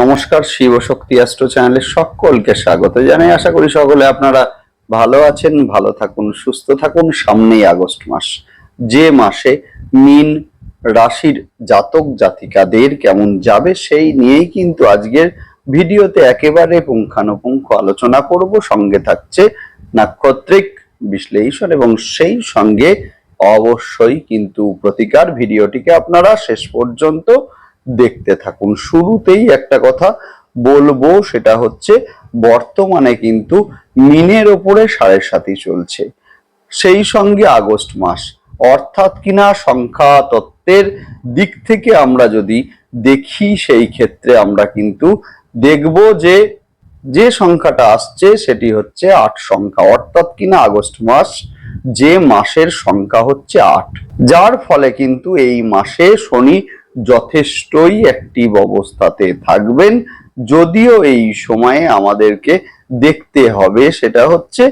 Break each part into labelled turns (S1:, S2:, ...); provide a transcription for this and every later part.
S1: নমস্কার, শিব শক্তি অ্যাস্ট্রো চ্যানেলে সকলকে স্বাগত জানাই। আশা করি সকলে আপনারা ভালো আছেন, ভালো থাকুন, সুস্থ থাকুন। সামনেই আগস্ট মাস। যে মাসে মিন রাশির জাতক জাতিকাদের কেমন যাবে সেই নিয়েই কিন্তু আজকের ভিডিওতে একেবারে পুঙ্খানুপুঙ্খ আলোচনা করব। সঙ্গে থাকছে নাক্ষত্রিক বিশ্লেষণ এবং সেই সঙ্গে অবশ্যই কিন্তু প্রতিকার। ভিডিওটিকে আপনারা শেষ পর্যন্ত দেখতে থাকুন। শুরুতেই একটা কথা বলব, সেটা হচ্ছে বর্তমানে কিন্তু মিনের ওপরে সাড়ে সাতি চলছে। সেই সঙ্গে আগস্ট মাস, অর্থাৎ কিনা সংখ্যা তত্ত্বের দিক থেকে আমরা যদি দেখি, সেই ক্ষেত্রে আমরা কিন্তু দেখব যে যে সংখ্যাটা আসছে, সেটি হচ্ছে আট সংখ্যা। অর্থাৎ কিনা আগস্ট মাস, যে মাসের সংখ্যা হচ্ছে আট। যার ফলে কিন্তু এই মাসে শনি যথেষ্টই অ্যাক্টিভ অবস্থাতে থাকবেন। যদিও এই সময়ে আমাদেরকে দেখতে হবে, সেটা হচ্ছে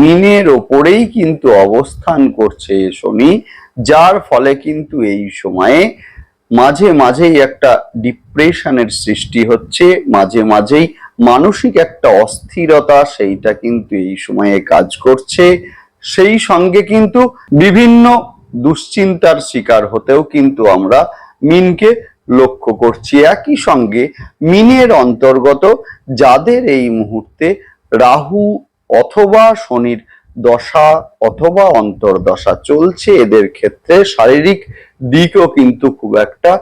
S1: মিনের ওপরেই কিন্তু অবস্থান করছে শনি, যার ফলে কিন্তু এই সময়ে মাঝে মাঝেই একটা ডিপ্রেশনের সৃষ্টি হচ্ছে, মাঝে মাঝেই মানসিক একটা অস্থিরতা সেইটা কিন্তু এই সময়ে কাজ করছে। সেই সঙ্গে কিন্তু বিভিন্ন দুশ্চিন্তার শিকার হতেও কিন্তু আমরা মিনকে লক্ষ্য করছি একই সঙ্গে মিনের অন্তর্গত যাদের এই মুহূর্তে রাহু অথবা শনির দশা অথবা অন্তর্দশা চলছে, এদের ক্ষেত্রে শারীরিক দিকও কিন্তু খুব একটা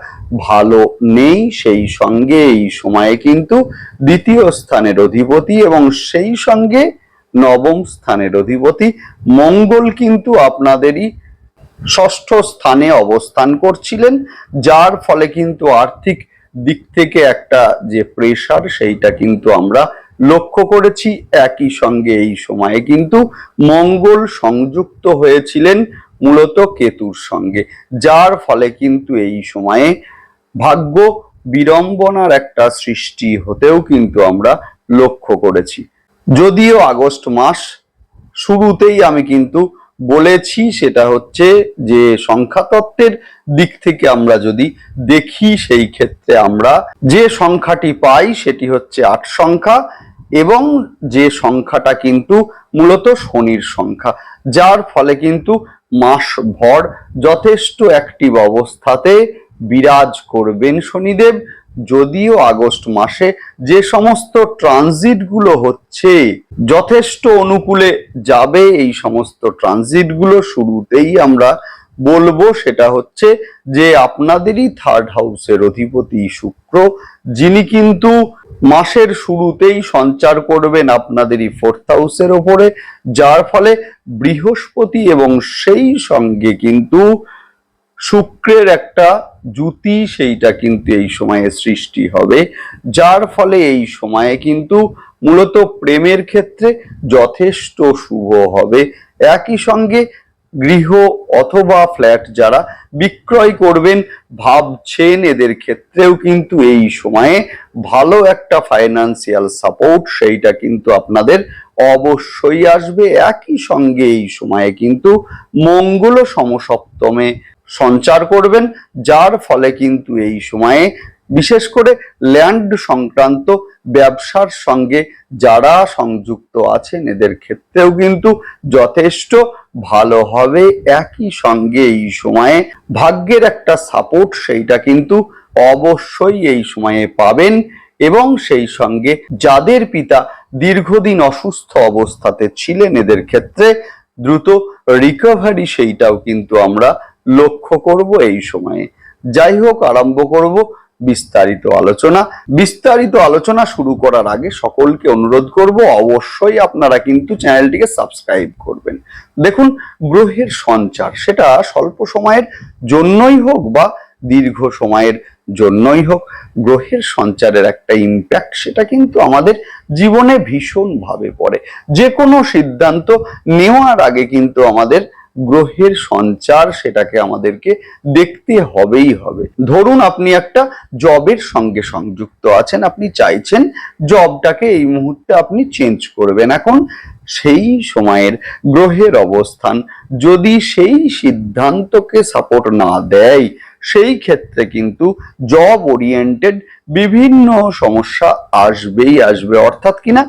S1: ভালো নেই। সেই সঙ্গে এই সময়ে কিন্তু দ্বিতীয় স্থানের অধিপতি এবং সেই সঙ্গে নবম স্থানের অধিপতি মঙ্গল কিন্তু আপনাদেরই ষষ্ঠ স্থানে অবস্থান করছিলেন, যার ফলে কিন্তু আর্থিক দিক থেকে একটা যে প্রেশার সেইটা কিন্তু আমরা লক্ষ্য করেছি। একই সঙ্গে এই সময়ে কিন্তু মঙ্গল সংযুক্ত হয়েছিলেন মূলত কেতুর সঙ্গে, যার ফলে কিন্তু এই সময়ে ভাগ্য বিড়ম্বনার একটা সৃষ্টি হতেও কিন্তু আমরা লক্ষ্য করেছি। যদিও আগস্ট মাস শুরুতেই আমি কিন্তু বলেছি সেটা হচ্ছে যে সংখ্যাতত্ত্বের দিক থেকে আমরা যদি দেখি সেই ক্ষেত্রে আমরা যে সংখ্যাটি পাই সেটি হচ্ছে আট সংখ্যা এবং যে সংখ্যাটা কিন্তু মূলত শনির সংখ্যা, যার ফলে কিন্তু মাস ভর যথেষ্ট অ্যাক্টিভ অবস্থাতে বিরাজ করবেন শনিদেব। যদিও আগস্ট মাসে যে সমস্ত ট্রানজিটগুলো হচ্ছে, যথেষ্ট অনুকূলে যাবে এই সমস্ত ট্রানজিটগুলো শুরুতেই আমরা বলব সেটা হচ্ছে যে আপনাদেরই থার্ড হাউসের অধিপতি শুক্র, যিনি কিন্তু মাসের শুরুতেই সঞ্চার করবেন আপনাদেরই ফোর্থ হাউসের ওপরে, যার ফলে বৃহস্পতি এবং সেই সঙ্গে কিন্তু শুক্রের একটা জুতি সেইটা কিন্তু এই সময়ে সৃষ্টি হবে, যার ফলে এই সময়ে কিন্তু মূলত প্রেমের ক্ষেত্রে যথেষ্ট শুভ হবে। একই সঙ্গে গৃহ অথবা ফ্ল্যাট যারা বিক্রয় করবেন ভাবছেন এদের ক্ষেত্রেও কিন্তু এই সময়ে ভালো একটা ফাইন্যান্সিয়াল সাপোর্ট সেইটা কিন্তু আপনাদের অবশ্যই আসবে। একই সঙ্গে এই সময়ে কিন্তু মঙ্গল সমসপ্তমে সঞ্চার করবেন, যার ফলে কিন্তু এই সময়ে বিশেষ করে ল্যান্ড সংক্রান্ত ব্যবসার সঙ্গে যারা সংযুক্ত আছেন, এদের ক্ষেত্রেও কিন্তু যথেষ্ট ভালো হবে। একই সঙ্গে এই সময়ে ভাগ্যের একটা সাপোর্ট সেইটা কিন্তু অবশ্যই এই সময়ে পাবেন এবং সেই সঙ্গে যাদের পিতা দীর্ঘদিন অসুস্থ অবস্থাতে ছিলেন, এদের ক্ষেত্রে দ্রুত রিকভারি সেইটাও কিন্তু আমরা লক্ষ্য করব এই সময়ে। যাই হোক, আরম্ভ করব বিস্তারিত আলোচনা। বিস্তারিত আলোচনা শুরু করার আগে সকলকে অনুরোধ করব, অবশ্যই আপনারা কিন্তু চ্যানেলটিকে সাবস্ক্রাইব করবেন। দেখুন, গ্রহের সঞ্চার, সেটা স্বল্প সময়ের জন্যই হোক বা দীর্ঘ সময়ের জন্যই হোক, গ্রহের সঞ্চারের একটা ইম্প্যাক্ট সেটা কিন্তু আমাদের জীবনে ভীষণভাবে পড়ে। যে কোনো সিদ্ধান্ত নেওয়ার আগে কিন্তু আমাদের গ্রহের সঞ্চার সেটাকে আমাদেরকে দেখতে হবেই হবে। ধরুন আপনি একটা জবের সঙ্গে সংযুক্ত আছেন, আপনি চাইছেন জবটাকে এই মুহূর্তে আপনি চেঞ্জ করবেন। এখন সেই সময়ের গ্রহের অবস্থান, যদি সেই সিদ্ধান্তকে সাপোর্ট না দেয়, সেই ক্ষেত্রে কিন্তু জব ওরিয়েন্টেড বিভিন্ন সমস্যা আসবেই আসবে। অর্থাৎ কিনা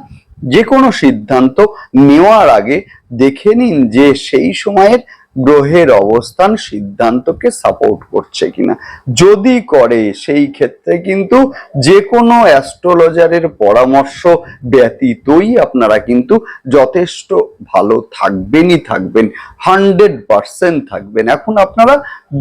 S1: যে কোনো সিদ্ধান্ত নেওয়ার আগে দেখে নিন যে সেই সময়ের গ্রহের অবস্থান সিদ্ধান্তকে সাপোর্ট করছে কিনা। যদি করে, সেই ক্ষেত্রে কিন্তু যে কোনো অ্যাস্ট্রোলজারের পরামর্শ ব্যতীতই আপনারা কিন্তু যথেষ্ট ভালো থাকবেনই থাকবেন হান্ড্রেড পার্সেন্ট থাকবেন। এখন আপনারা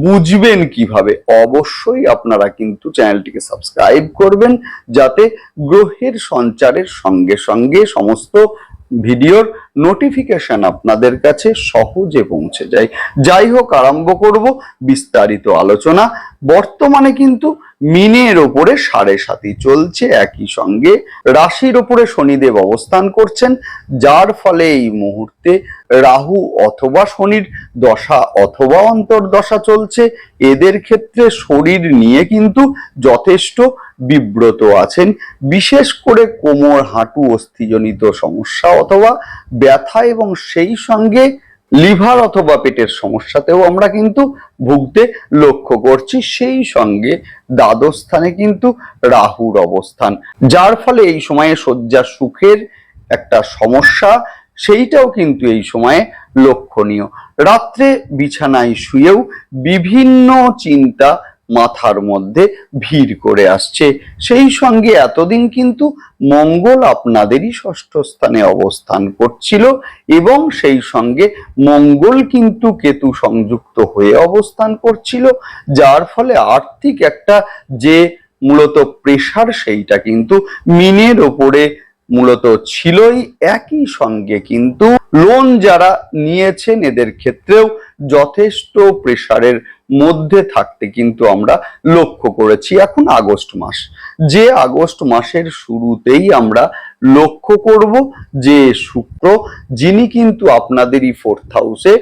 S1: বুঝবেন কীভাবে, অবশ্যই আপনারা কিন্তু চ্যানেলটিকে সাবস্ক্রাইব করবেন, যাতে গ্রহের সঞ্চারের সঙ্গে সঙ্গে সমস্ত ভিডিওর নোটিফিকেশন আপনাদের কাছে সহজে পৌঁছে যায়। যাই হোক, আরম্ভ করব বিস্তারিত আলোচনা। বর্তমানে কিন্তু মিনের ওপরে সাড়ে সাতি চলছে, একই সঙ্গে রাশির ওপরে শনিদেব অবস্থান করছেন, যার ফলে এই মুহূর্তে রাহু অথবা শনির দশা অথবা অন্তর্দশা চলছে। এদের ক্ষেত্রে শরীর নিয়ে কিন্তু যথেষ্ট বিব্রত আছেন। বিশেষ করে কোমর, হাঁটু, অস্থিজনিত সমস্যা অথবা ব্যথা এবং সেই সঙ্গে লিভার অথবা পেটের সমস্যাতেও আমরা কিন্তু ভুগতে লক্ষ্য করছি। সেই সঙ্গে দ্বাদশ স্থানে কিন্তু রাহুর অবস্থান, যার ফলে এই সময়ে শয্যা সুখের একটা সমস্যা, সেইটাও কিন্তু এই সময়ে লক্ষণীয়। রাত্রে বিছানায় শুয়েও বিভিন্ন চিন্তা মাথার মধ্যে ভিড় করে আসছে। সেই সঙ্গে এতদিন কিন্তু মঙ্গল আপনাদেরই ষষ্ঠ স্থানে অবস্থান করছিল এবং সেই সঙ্গে মঙ্গল কিন্তু কেতু সংযুক্ত হয়ে অবস্থান করছিল, যার ফলে আর্থিক একটা যে মূলত প্রেশার সেইটা কিন্তু মিনের ওপরে মূলত ছিলই একই সঙ্গে, কিন্তু লোন যারা নিয়েছেন এদের ক্ষেত্রেও যথেষ্ট প্রেশারের মধ্যে থাকতে কিন্তু আমরা লক্ষ্য করেছি এখন আগস্ট মাস। যে আগস্ট মাসের শুরুতেই আমরা লক্ষ্য করব যে শুক্র, যিনি কিন্তু আপনাদেরই ফোর্থ হাউসে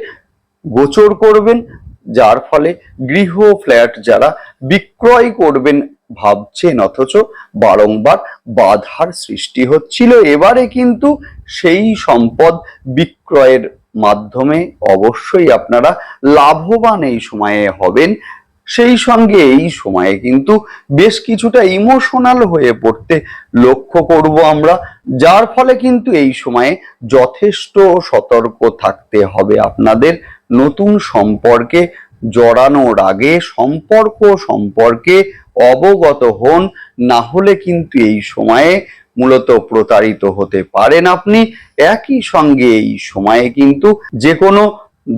S1: গোচর করবেন, যার ফলে গৃহ ফ্ল্যাট যারা বিক্রয় করবেন ভাবছেন, অথচ বারংবার বাধার সৃষ্টি হচ্ছিল। এবারে কিন্তু সেই সম্পদ বিক্রয়ের মাধ্যমে অবশ্যই আপনারা লাভবান এই সময়ে হবেন। সেই সঙ্গে এই সময়ে কিন্তু বেশ কিছুটা ইমোশনাল হয়ে পড়তে লক্ষ্য করব আমরা, যার ফলে কিন্তু এই সময়ে যথেষ্ট সতর্ক থাকতে হবে আপনাদের। নতুন সম্পর্কে জড়ানোর আগে, সম্পর্ক সম্পর্কে অবগত হন, না হলে কিন্তু এই সময়ে মূলত প্রতারিত হতে পারেন আপনি। একই সঙ্গে এই সময়ে কিন্তু যে কোনো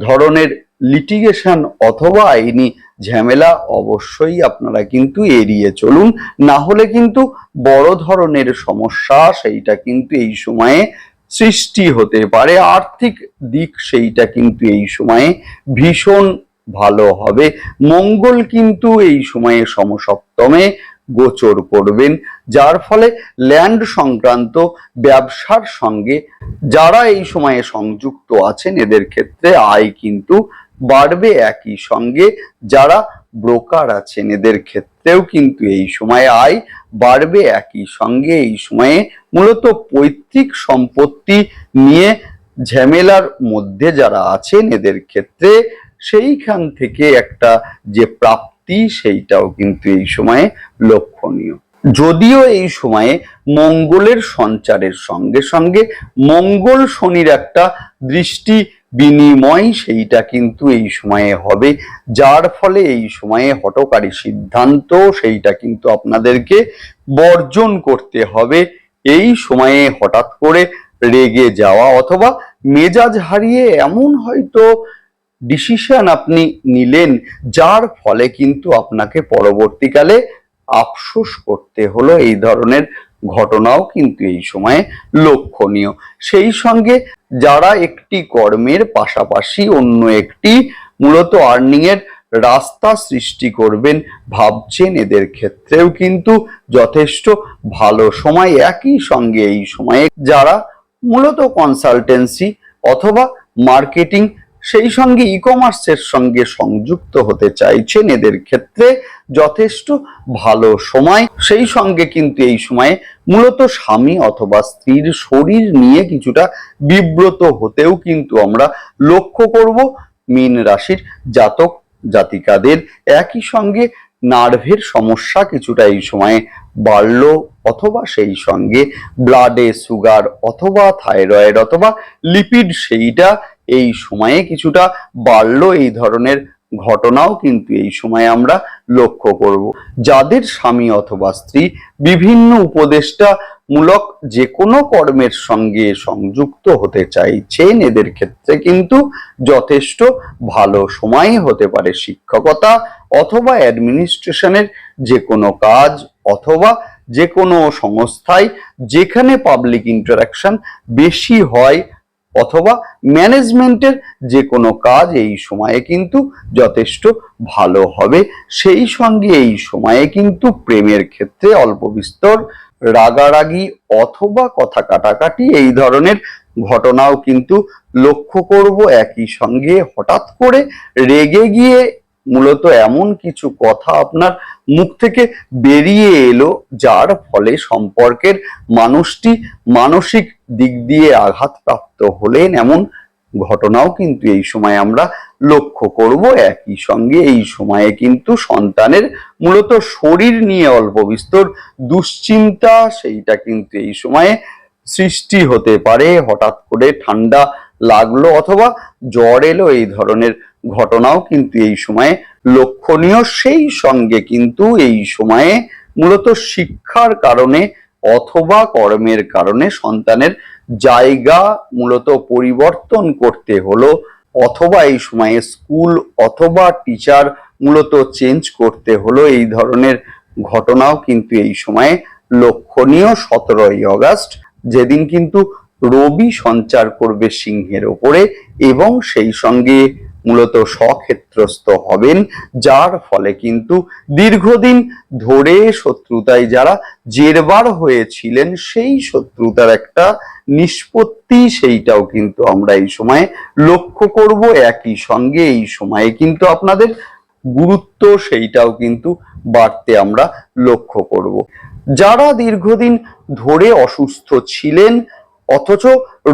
S1: ধরনের লিটিগেশন অথবা আইনি ঝামেলা অবশ্যই আপনারা কিন্তু এড়িয়ে চলুন। না হলে কিন্তু বড় ধরনের সমস্যা সেইটা কিন্তু এই সময়ে সৃষ্টি হতে পারে। আর্থিক দিক সেইটা কিন্তু এই সময়ে ভীষণ ভালো হবে। মঙ্গল কিন্তু এই সময়ে সমসপ্তমে গোচর করবেন, যার ফলে ল্যান্ড সংক্রান্ত ব্যবসার সঙ্গে যারা এই সময়ে সংযুক্ত আছেন, এদের ক্ষেত্রে আয় কিন্তু বাড়বে একই সঙ্গে। যারা ব্রোকার আছেন, এদের ক্ষেত্রেও কিন্তু এই সময়ে আয় বাড়বে একই সঙ্গে। এই সময়ে মূলত পৈতৃক সম্পত্তি নিয়ে ঝামেলার মধ্যে যারা আছেন, এদের ক্ষেত্রে সেইখান থেকে একটা যে প্রাপ্তি, সেইটাও কিন্তু এই সময়ে লক্ষণীয়। যদিও এই সময়ে মঙ্গলের সঞ্চারের সঙ্গে সঙ্গে মঙ্গল শনির একটা দৃষ্টি বিনিময় সেইটা কিন্তু এই সময়ে হবে, যার ফলে এই সময়ে হটকারী সিদ্ধান্ত সেইটা কিন্তু আপনাদেরকে বর্জন করতে হবে। এই সময়ে হঠাৎ করে রেগে যাওয়া অথবা মেজাজ হারিয়ে এমন হয়তো ডিসিশন আপনি নিলেন, যার ফলে কিন্তু আপনাকে পরবর্তীকালে আফসোস করতে হলো। এই ধরনের ঘটনাও কিন্তু এই সময়ে লক্ষণীয়। সেই সঙ্গে যারা একটি কর্মের পাশাপাশি অন্য একটি মূলত আর্নিং এর রাস্তা সৃষ্টি করবেন, ভাবছেন, এদের ক্ষেত্রেও কিন্তু যথেষ্ট ভালো সময়। একই সঙ্গে এই সময়ে যারা মূলত কনসালটেন্সি অথবা মার্কেটিং সেই সঙ্গে ই কমার্সের সঙ্গে সংযুক্ত হতে চাইছেন এদের ক্ষেত্রে যথেষ্ট ভালো সময়। সেই সঙ্গে কিন্তু এই সময়ে মূলত স্বামী অথবা স্ত্রীর শরীর নিয়ে কিছুটা বিব্রত হতেও কিন্তু আমরা লক্ষ্য করব। মীন রাশির জাতক জাতিকাদের একই সঙ্গে নার্ভের সমস্যা কিছুটা এই সময়ে বাড়ল অথবা সেই সঙ্গে ব্লাডে সুগার অথবা থাইরয়েড অথবা লিপিড সেইটা এই সময়ে কিছুটা বাড়লো এই ধরনের ঘটনাও কিন্তু এই সময় আমরা লক্ষ্য করব। যাদের স্বামী অথবা স্ত্রী বিভিন্ন উপদেষ্টা মূলক যে কোনো কর্মের সঙ্গে সংযুক্ত হতে চাইছেন, এদের ক্ষেত্রে কিন্তু যথেষ্ট ভালো সময় হতে পারে শিক্ষকতা অথবা অ্যাডমিনিস্ট্রেশনের যে কোনো কাজ অথবা যে কোনো সংস্থায় যেখানে পাবলিক ইন্টারাকশন বেশি হয় অথবা ম্যানেজমেন্টের যে কোনো কাজ এই সময়ে কিন্তু যথেষ্ট ভালো হবে। সেই সঙ্গে এই সময়ে কিন্তু প্রেমের ক্ষেত্রে অল্প বিস্তর রাগারাগি অথবা কথা কাটাকাটি এই ধরনের ঘটনাও কিন্তু লক্ষ্য করব। একই সঙ্গে হঠাৎ করে রেগে গিয়ে মূলত এমন কিছু কথা আপনার মুখ থেকে বেরিয়ে এলো, যার ফলে সম্পর্কের মানুষটি মানসিক দিক দিয়ে আঘাতপ্রাপ্ত হলেন এমন ঘটনাও কিন্তু এই সময় আমরা লক্ষ্য করব। একই সঙ্গে এই সময়ে কিন্তু সন্তানের মূলত শরীর নিয়ে অল্প বিস্তর দুশ্চিন্তা, সেইটা কিন্তু এই সময়ে সৃষ্টি হতে পারে। হঠাৎ করে ঠান্ডা লাগল অথবা জ্বর এলো, এই ধরনের ঘটনাও কিন্তু এই সময়ে লক্ষণীয়। সেই সঙ্গে কিন্তু এই সময়ে মূলত শিক্ষার কারণে অথবা কর্মের কারণে সন্তানের জায়গা মূলত পরিবর্তন করতে হলো। অথবা এই সময়ে স্কুল অথবা টিচার মূলত চেঞ্জ করতে হলো। এই ধরনের ঘটনাও কিন্তু এই সময়ে লক্ষণীয় সতেরোই অগাস্ট। যেদিন কিন্তু রবি সঞ্চার করবে সিংহের ওপরে এবং সেই সঙ্গে মূলত স্বক্ষেত্রস্থ হবেন, যার ফলে কিন্তু দীর্ঘদিন ধরে শত্রুতায় যারা জেরবার হয়েছিলেন, সেই শত্রুতার একটা নিষ্পত্তি সেইটাও কিন্তু আমরা এই সময়ে লক্ষ্য করব। একই সঙ্গে এই সময়ে কিন্তু আপনাদের গুরুত্ব সেইটাও কিন্তু বাড়তে আমরা লক্ষ্য করব। যারা দীর্ঘদিন ধরে অসুস্থ ছিলেন, অথচ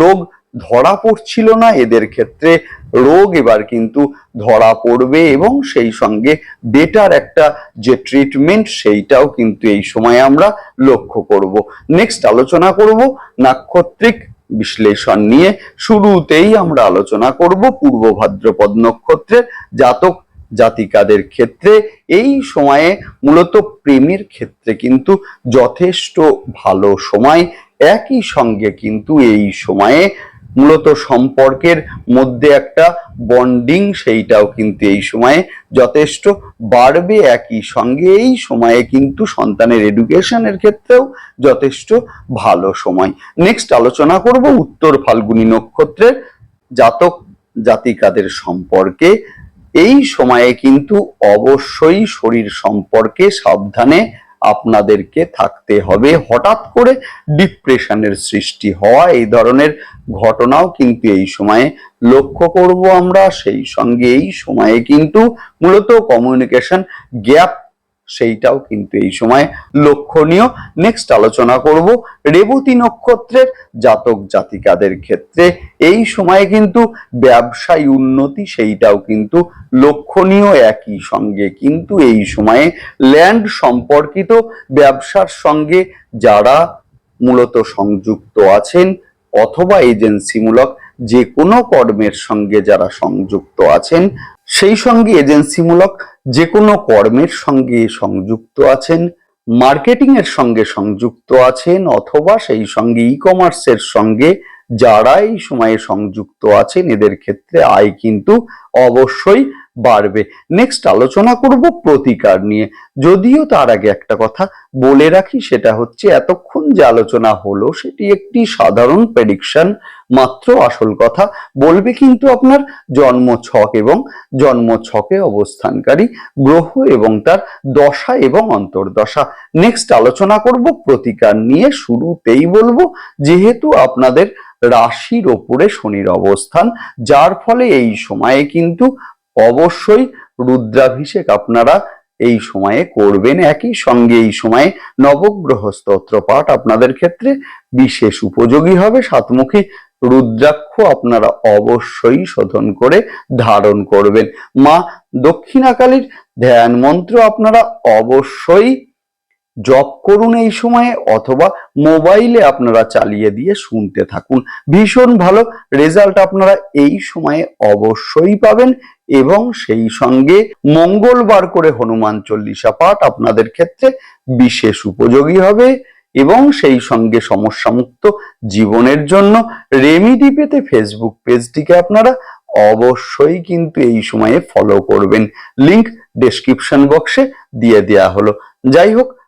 S1: রোগ ধরা পড়ছিল না, এদের ক্ষেত্রে রোগ এবার কিন্তু ধরা পড়বে এবং সেই সঙ্গে বেটার একটা যে ট্রিটমেন্ট সেইটাও কিন্তু এই সময় আমরা লক্ষ্য করব। নেক্সট আলোচনা করব নাক্ষত্রিক বিশ্লেষণ নিয়ে। শুরুতেই আমরা আলোচনা করব পূর্ব ভাদ্রপদ নক্ষত্রের জাতক জাতিকাদের ক্ষেত্রে। এই সময়ে মূলত প্রেমের ক্ষেত্রে কিন্তু যথেষ্ট ভালো সময়। একই সঙ্গে কিন্তু এই সময়ে মূলত সম্পর্কের মধ্যে একটা বন্ডিং সেইটাও কিন্তু এই সময়ে যথেষ্ট বাড়বে। একই সঙ্গে এই সময়ে কিন্তু সন্তানের এডুকেশনের ক্ষেত্রেও যথেষ্ট ভালো সময়। নেক্সট আলোচনা করব উত্তর ফাল্গুনী নক্ষত্রের জাতক জাতিকাদের সম্পর্কে। এই সময়ে কিন্তু অবশ্যই শরীর সম্পর্কে সাবধানে আপনাদেরকে থাকতে হবে। হঠাৎ করে ডিপ্রেশনের সৃষ্টি হওয়া এই ধরনের ঘটনাও কিন্তু এই সময়ে লক্ষ্য করব আমরা। সেই সঙ্গে এই সময়ে কিন্তু মূলত কমিউনিকেশন গ্যাপ সেইটাও কিন্তু এই সময় লক্ষণীয়। নেক্সট আলোচনা করব রেবতী নক্ষত্রের জাতক জাতিকাদের ক্ষেত্রে। এই সময়ে কিন্তু ব্যবসায় উন্নতি সেইটাও কিন্তু লক্ষণীয় একই সঙ্গে। কিন্তু এই সময়ে ল্যান্ড সম্পর্কিত ব্যবসার সঙ্গে যারা মূলত সংযুক্ত আছেন অথবা এজেন্সিমূলক যে কোনো কর্মের সঙ্গে যারা সংযুক্ত আছেন সেই সঙ্গে এজেন্সিমূলক যে কোনো কর্মের সঙ্গে সংযুক্ত আছেন মার্কেটিং এর সঙ্গে সংযুক্ত আছেন, অথবা সেই সঙ্গে ই কমার্সের সঙ্গে যারা এই সময়ে সংযুক্ত আছেন, এদের ক্ষেত্রে আয় কিন্তু অবশ্যই বাড়বে। নেক্সট আলোচনা করব প্রতিকার নিয়ে। যদিও তার আগে একটা কথা বলে রাখি, সেটা হচ্ছে এতক্ষণ যে আলোচনা হলো, সেটি একটি সাধারণ প্রেডিকশন মাত্র আসল কথা। বলবে কিন্তু আপনার জন্ম ছক এবং জন্ম ছকে অবস্থানকারী গ্রহ এবং তার দশা এবং অন্তর্দশা। নেক্সট আলোচনা করব প্রতিকার নিয়ে। শুরুতেই বলব, যেহেতু আপনাদের রাশির ওপরে শনির অবস্থান, যার ফলে এই সময়ে কিন্তু অবশ্যই রুদ্রাভিষেক আপনারা এই সময়ে করবেন, একই সঙ্গে এই সময়ে নবগ্রহ স্তোত্র পাঠ আপনাদের ক্ষেত্রে বিশেষ উপযোগী হবে। সাতমুখী রুদ্রাক্ষ আপনারা অবশ্যই শোধন করে ধারণ করবেন। মা দক্ষিণাকালীর ধ্যান মন্ত্র আপনারা অবশ্যই জপ করুন এই সময়ে অথবা মোবাইলে আপনারা চালিয়ে দিয়ে শুনতে থাকুন। ভীষণ ভালো রেজাল্ট আপনারা এই সময়ে অবশ্যই পাবেন এবং সেই সঙ্গে মঙ্গলবার করে হনুমান চল্লিশা পাঠ আপনাদের ক্ষেত্রে বিশেষ উপযোগী হবে এবং সেই সঙ্গে সমস্যামুক্ত জীবনের জন্য রেমিডি পেতে ফেসবুক পেজটিকে আপনারা অবশ্যই কিন্তু এই সময়ে ফলো করবেন। লিংক ডেসক্রিপশন বক্সে দিয়ে দেয়া হলো। যাই হোক